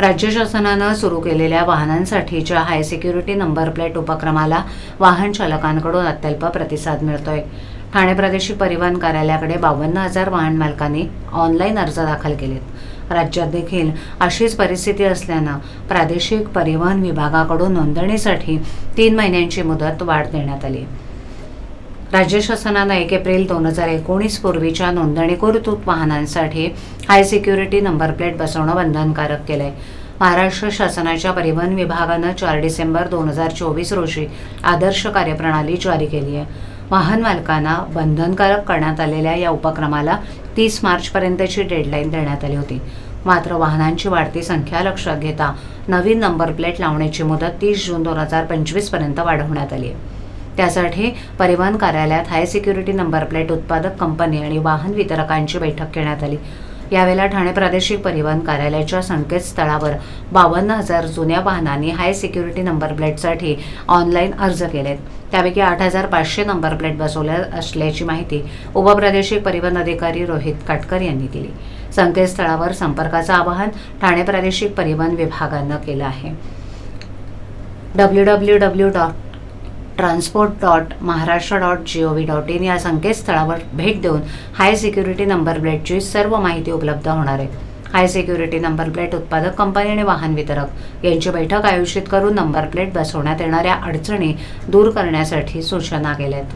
राज्य शासनानं सुरू केलेल्या वाहनांसाठीच्या हाय सिक्युरिटी नंबर प्लेट उपक्रमाला वाहन चालकांकडून अत्यल्प प्रतिसाद मिळतोय. ठाणे प्रादेशिक परिवहन कार्यालयाकडे बावन्न हजार वाहन मालकांनी ऑनलाईन अर्ज दाखल केलेत. राज्यात देखील अशीच परिस्थिती असल्यानं प्रादेशिक परिवहन विभागाकडून नोंदणीसाठी तीन महिन्यांची मुदत वाढ देण्यात आली आहे. राज्य शासनानं एक एप्रिल दोन हजार एकोणीस पूर्वीच्या नोंदणीकृत वाहनांसाठी हाय सिक्युरिटी नंबर प्लेट बसवणं बंधनकारक केलं आहे महाराष्ट्र शासनाच्या परिवहन विभागानं चार डिसेंबर दोन हजार चोवीस रोजी आदर्श कार्यप्रणाली जारी केली आहे. वाहन मालकांना बंधनकारक करण्यात आलेल्या या उपक्रमाला तीस मार्चपर्यंतची डेडलाईन देण्यात आली होती. मात्र वाहनांची वाढती संख्या लक्षात घेता नवीन नंबर प्लेट लावण्याची मुदत तीस जून दोन हजार पंचवीसपर्यंत वाढवण्यात आली आहे. त्यासाठी परिवहन कार्यालयात हाय सिक्युरिटी नंबर प्लेट उत्पादक कंपनी आणि वाहन वितरकांची बैठक घेण्यात आली. यावेळेला ठाणे प्रादेशिक परिवहन कार्यालयाच्या संकेतस्थळावर बावन्न हजार जुन्या वाहनांनी हाय सिक्युरिटी नंबर प्लेटसाठी ऑनलाईन अर्ज केलेत. त्यापैकी आठ हजार पाचशे नंबर प्लेट बसवल्या असल्याची माहिती उपप्रादेशिक परिवहन अधिकारी रोहित काटकर यांनी दिली. संकेतस्थळावर संपर्काचं आवाहन ठाणे प्रादेशिक परिवहन विभागानं केलं आहे. W W W dot transport dot Maharashtra dot G O V dot in या संकेतस्थळावर भेट देऊन हाय सिक्युरिटी नंबर प्लेटची सर्व माहिती उपलब्ध होणार आहे. हाय सिक्युरिटी नंबर प्लेट उत्पादक कंपनी आणि वाहन वितरक यांची बैठक आयोजित करून नंबर प्लेट बसवण्यात येणाऱ्या अडचणी दूर करण्यासाठी सूचना केल्या आहेत